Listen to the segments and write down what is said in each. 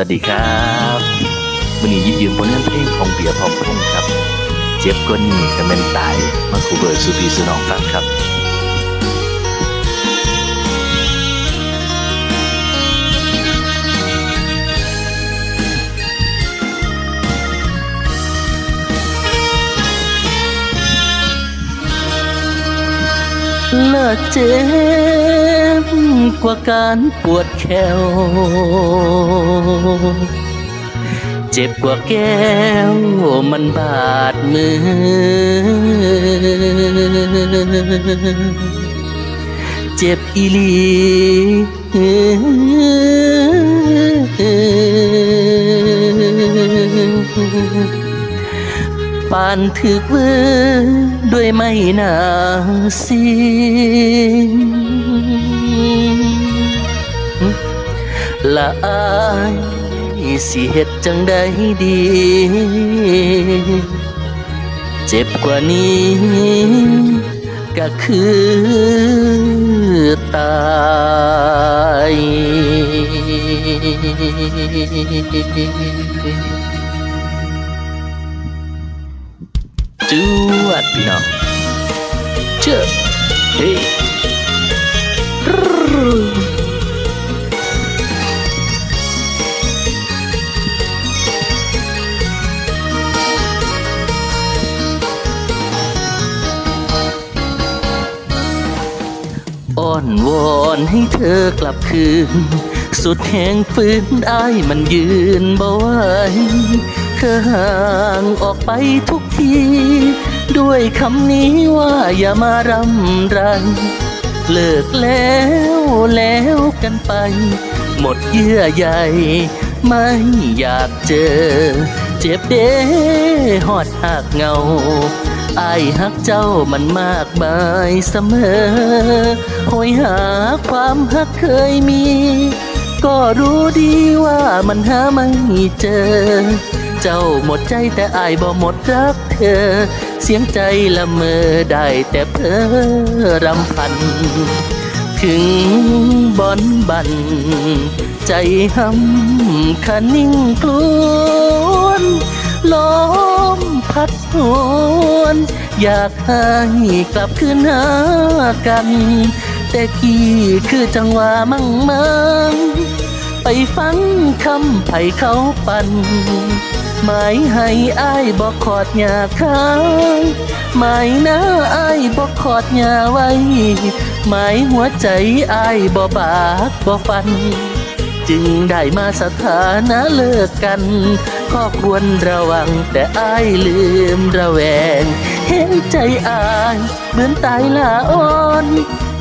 วัสดีครับวันนี้ยิบยืมผลงานเพลงของเบียร์พอมพงครับ เจ็บก็นี่ก็แม่นตาย มาคูเบอร์สุพีสุนองฟังครับและเจ็บ กว่าการปวดแขวเจ็บกว่าแก้วมันบาดมือ เจ็บอีลีปานถึกเวอด้วยไม่นาสิน ละอายสิเฮ็ดจังใดดี เจ็บกว่านี้ก็คือตายจวดพี่น้องเชื่อเฮ้ อ้อนวอนให้เธอกลับคืน สุดแห่งฝืนได้มันยืนบ่ไหวเธอห่างออกไปทุกที ด้วยคำนี้ว่าอย่ามารำไร เลิกแล้วแล้วกันไป หมดเยื่อใยไม่อยากเจอ เจ็บเด้หอดหักเงาอายหักเจ้ามันมากมายเสมอโหยหาความหักเคยมี ก็รู้ดีว่ามันหาไม่เจอ เจ้าหมดใจแต่อายบ่หมดรักเธอ เสียงใจละเมอได้แต่เพ้อรำพัน ถึงบอนบัน ใจหำคันนิ่งกลวนลมพัดหวนอยากให้กลับคืนหากัน แต่กี้คือจังหวะมั่งมังไปฟังคำไผ่เขาปัน หมายให้อายบอกขอดหยาค้างหมายหน้าอายบอกขอดหยาไว้ หมายหัวใจอายบ่บากบ่ฟัน จึงได้มาสถานะเลิกกัน ก็ควรระวังแต่อายลืมระแวง เห็นใจอายเหมือนตายละอ่อน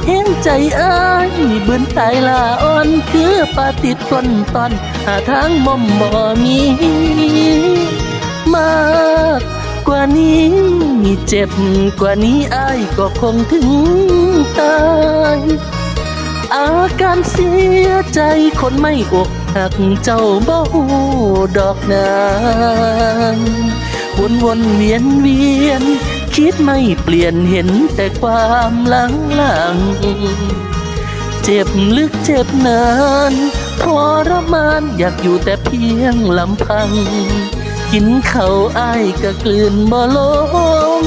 เห็นใจอายเบือนตายละอ่อนคือปาติดต้นตอน หาทางมอมบ่มี มากกว่านี้เจ็บกว่านี้อายก็คงถึงตายอาการเสียใจคนไม่อกหักเจ้าบ่หูดอกนางวนวนเวียนเวียน คิดไม่เปลี่ยนเห็นแต่ความหลังหลัง เจ็บลึกเจ็บนานทรมานอยากอยู่แต่เพียงลำพัง กินข้าวอ้ายก็กลืนบ่ลง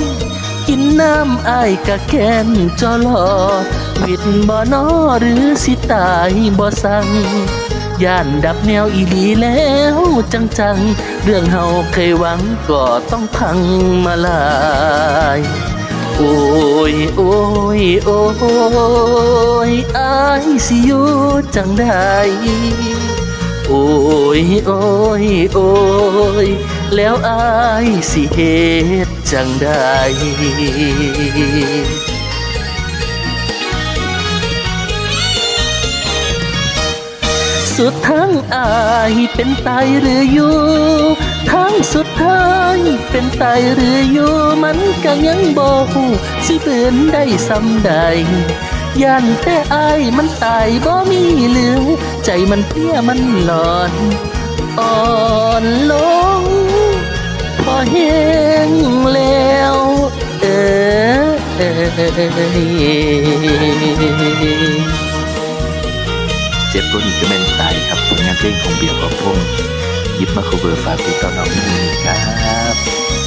กินน้ำอ้ายกะแค้นจอลอ วิดบ่นอหรือสิตายบ่สั่ง ย่านดับแนวอีดีแล้วจังจังๆเรื่องเฮาเคยหวังก็ต้องพังมาลาย โอ้ย โอ้ย โอ้ยอายสิอยู่จังได้โอ้ย โอ้ย โอ้ย แล้วอายสิเหตุจังได้ สุดทั้งอายเป็นตายหรืออยู่ ทั้งสุดท้ายเป็นตายหรืออยู่มันก็ยังบ่ฮู้สิเบือนได้สำใดย่านแต่อายมันตายบ่มีเหลือ ใจมันเพลียมันหลอนอ่อนลง พอแห้งแล้ว เออเอย เจ็บรุ่นก็แม่นตายครับผลงานเพลงของเบียร์ของพงยิบมาคูเบอร์ฝากติดต่อน้องนี่ครับ